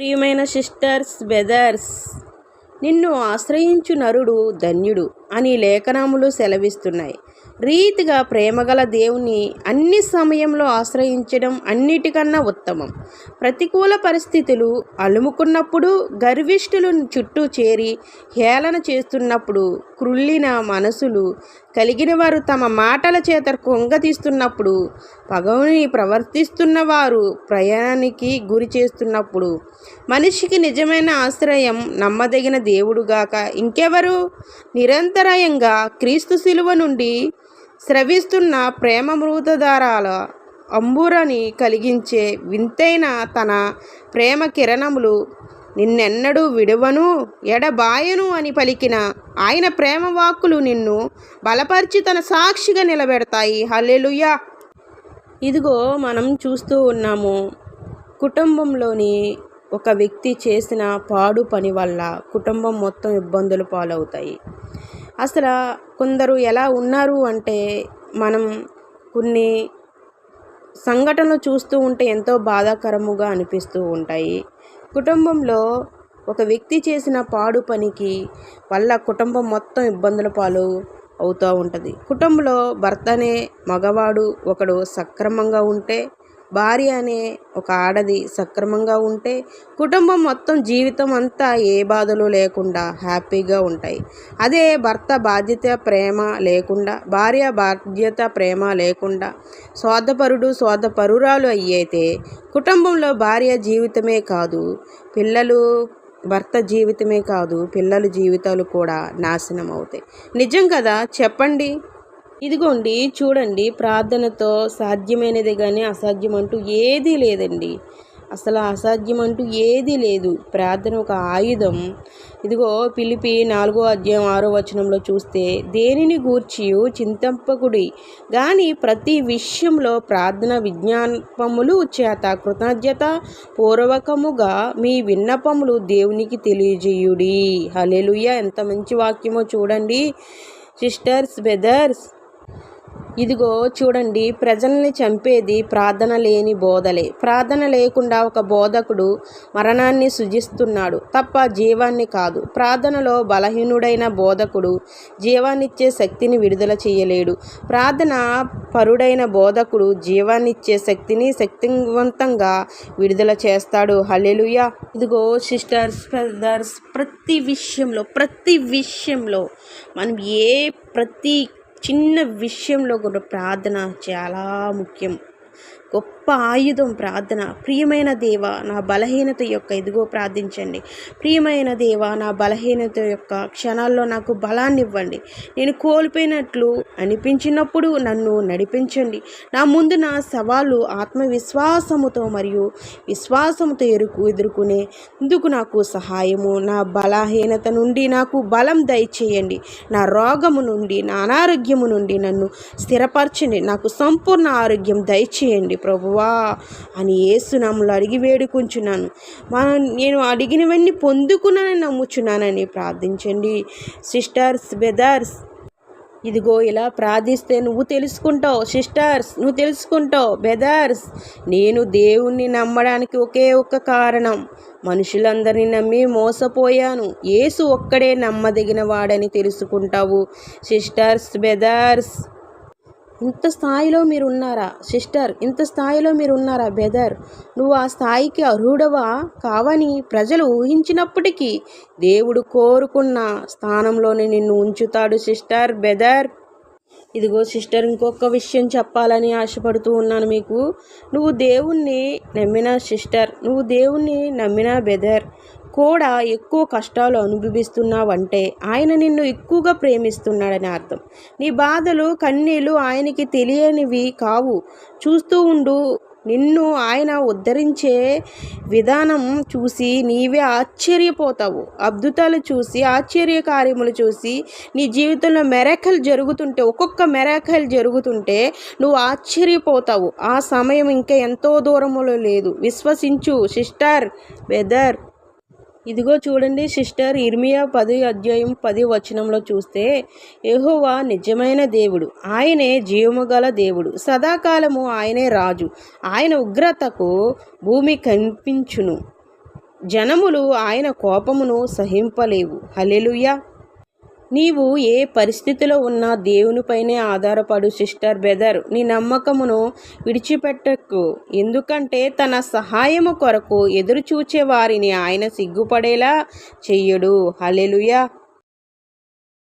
ప్రియమైన sisters brothers నిన్ను ఆశ్రయించు నరుడు ధన్యుడు అని లేఖనములు సెలవిస్తున్నాయి. రీతిగా ప్రేమగల దేవుని అన్ని సమయంలో ఆశ్రయించడం అన్నిటికన్నా ఉత్తమం. ప్రతికూల పరిస్థితులు అలుముకున్నప్పుడు గర్విష్ఠులు చుట్టూ చేరి హేళన చేస్తున్నప్పుడు క్రుళ్ళిన మనసులు కలిగిన వారు తమ మాటల చేత కొంగతీస్తున్నప్పుడు పగవుని ప్రవర్తిస్తున్న వారు ప్రయాణానికి గురి చేస్తున్నప్పుడు మనిషికి నిజమైన ఆశ్రయం నమ్మదగిన దేవుడుగాక ఇంకెవరు? నిరంతరాయంగా క్రీస్తు శిలువ నుండి స్రవిస్తున్న ప్రేమ మృతధారాల అంబురని కలిగించే వింతైన తన ప్రేమ కిరణములు నిన్నెన్నడూ విడువను ఎడబాయను అని పలికిన ఆయన ప్రేమ వాక్కులు నిన్ను బలపరిచి తన సాక్షిగా నిలబెడతాయి. హల్లెలుయా. ఇదిగో మనం చూస్తూ ఉన్నాము. కుటుంబంలోని ఒక వ్యక్తి చేసిన పాడు పని వల్ల కుటుంబం మొత్తం ఇబ్బందులు పాలవుతాయి. అసలు కొందరు ఎలా ఉన్నారు అంటే మనం కొన్ని సంఘటనలు చూస్తూ ఉంటే ఎంతో బాధాకరముగా అనిపిస్తూ ఉంటాయి. కుటుంబంలో ఒక వ్యక్తి చేసిన పాడు పనికి వల్ల కుటుంబం మొత్తం ఇబ్బందుల పాలు అవుతూ ఉంటుంది. కుటుంబంలో భర్త అనే మగవాడు ఒకడు సక్రమంగా ఉంటే భార్య అనే ఒక ఆడది సక్రమంగా ఉంటే కుటుంబం మొత్తం జీవితం అంతా ఏ బాధలు లేకుండా హ్యాపీగా ఉంటాయి. అదే భర్త బాధ్యత ప్రేమ లేకుండా భార్య బాధ్యత ప్రేమ లేకుండా స్వార్థపరుడు స్వార్థపరురాలు అయ్యైతే కుటుంబంలో భార్య జీవితమే కాదు పిల్లలు భర్త జీవితమే కాదు పిల్లల జీవితాలు కూడా నాశనం అవుతాయి. నిజం కదా? చెప్పండి. ఇదిగోండి చూడండి ప్రార్థనతో సాధ్యమైనది కానీ అసాధ్యం అంటూ ఏదీ లేదండి. అసలు అసాధ్యం అంటూ ఏదీ లేదు. ప్రార్థన ఒక ఆయుధం. ఇదిగో పిలిపి నాలుగో అధ్యాయం ఆరో వచనంలో చూస్తే దేనిని గూర్చి చింతంపకుడి? కానీ ప్రతి విషయంలో ప్రార్థన విజ్ఞాపములు చేత కృతజ్ఞత పూర్వకముగా మీ విన్నపములు దేవునికి తెలియజేయుడి. హలెలుయ్య ఎంత మంచి వాక్యమో చూడండి. సిస్టర్స్ బ్రదర్స్ ఇదిగో చూడండి ప్రజల్ని చంపేది ప్రార్థన లేని బోధలే. ప్రార్థన లేకుండా ఒక బోధకుడు మరణాన్ని సృజిస్తున్నాడు తప్ప జీవాన్ని కాదు. ప్రార్థనలో బలహీనుడైన బోధకుడు జీవాన్నిచ్చే శక్తిని విడుదల చేయలేడు. ప్రార్థన పరుడైన బోధకుడు జీవాన్నిచ్చే శక్తిని శక్తివంతంగా విడుదల చేస్తాడు. హల్లెలూయా. ఇదిగో సిస్టర్స్ బ్రదర్స్ ప్రతి విషయంలో ప్రతి విషయంలో మనం ఏ ప్రతి చిన్న విషయంలో కూడా ప్రార్థన చాలా ముఖ్యం. గొప్ప ఆయుధం ప్రార్థన. ప్రియమైన దేవ నా బలహీనత యొక్క ఇదిగో ప్రార్థించండి. ప్రియమైన దేవ నా బలహీనత యొక్క క్షణాల్లో నాకు బలాన్ని ఇవ్వండి. నేను కోల్పోయినట్లు అనిపించినప్పుడు నన్ను నడిపించండి. నా ముందు నా సవాలు ఆత్మవిశ్వాసముతో మరియు విశ్వాసముతో ఎరుకు ఎదుర్కొనే ఇందుకు నాకు సహాయము. నా బలహీనత నుండి నాకు బలం దయచేయండి. నా రోగము నుండి నా అనారోగ్యము నుండి నన్ను స్థిరపరచండి. నాకు సంపూర్ణ ఆరోగ్యం దయచేయండి. ప్రభువా అని ఏసునాములు అడిగి వేడుకుంటున్నాను మనం నేను అడిగినవన్నీ పొందుకున్నానని నమ్ముచున్నానని ప్రార్థించండి. సిస్టర్స్ బ్రదర్స్ ఇదిగో ఇలా ప్రార్థిస్తే నువ్వు తెలుసుకుంటావు. సిస్టర్స్ నువ్వు తెలుసుకుంటావు. బెదర్స్ నేను దేవుణ్ణి నమ్మడానికి ఒకే ఒక్క కారణం. మనుషులందరినీ నమ్మి మోసపోయాను. యేసు ఒక్కడే నమ్మదగిన వాడని తెలుసుకుంటావు. సిస్టర్స్ బెదర్స్ ఇంత స్థాయిలో మీరు ఉన్నారా సిస్టర్? ఇంత స్థాయిలో మీరు ఉన్నారా బెదర్ నువ్వు ఆ స్థాయికి అర్హుడవా కావని ప్రజలు ఊహించినప్పటికీ దేవుడు కోరుకున్న స్థానంలోనే నిన్ను ఉంచుతాడు సిస్టర్ బెదర్ ఇదిగో సిస్టర్ ఇంకొక విషయం చెప్పాలని ఆశపడుతూ ఉన్నాను మీకు. నువ్వు దేవుణ్ణి నమ్మిన సిస్టర్. నువ్వు దేవుణ్ణి నమ్మిన బెదర్ కూడా ఎక్కువ కష్టాలు అనుభవిస్తున్నావంటే ఆయన నిన్ను ఎక్కువగా ప్రేమిస్తున్నాడని అర్థం. నీ బాధలు కన్నీళ్ళు ఆయనకి తెలియనివి కావు. చూస్తూ ఉండు నిన్ను ఆయన ఉద్ధరించే విధానం చూసి నీవే ఆశ్చర్యపోతావు. అద్భుతాలు చూసి ఆశ్చర్య కార్యములు చూసి నీ జీవితంలో మెరకలు జరుగుతుంటే ఒక్కొక్క మెరకలు జరుగుతుంటే నువ్వు ఆశ్చర్యపోతావు. ఆ సమయం ఇంకా ఎంతో దూరములో లేదు. విశ్వసించు సిస్టర్ వెదర్ ఇదిగో చూడండి సిస్టర్ ఇర్మియా పది అధ్యాయం పది వచనంలో చూస్తే యహోవా నిజమైన దేవుడు ఆయనే జీవము గల దేవుడు సదాకాలము ఆయనే రాజు ఆయన ఉగ్రతకు భూమి కనిపించును జనములు ఆయన కోపమును సహింపలేవు. హలెలుయా నీవు ఏ పరిస్థితిలో ఉన్నా దేవునిపైనే ఆధారపడు సిస్టర్ బెదర్ నీ నమ్మకమును విడిచిపెట్టకు. ఎందుకంటే తన సహాయము కొరకు ఎదురు చూచే వారిని ఆయన సిగ్గుపడేలా చెయ్యడు హలెలుయా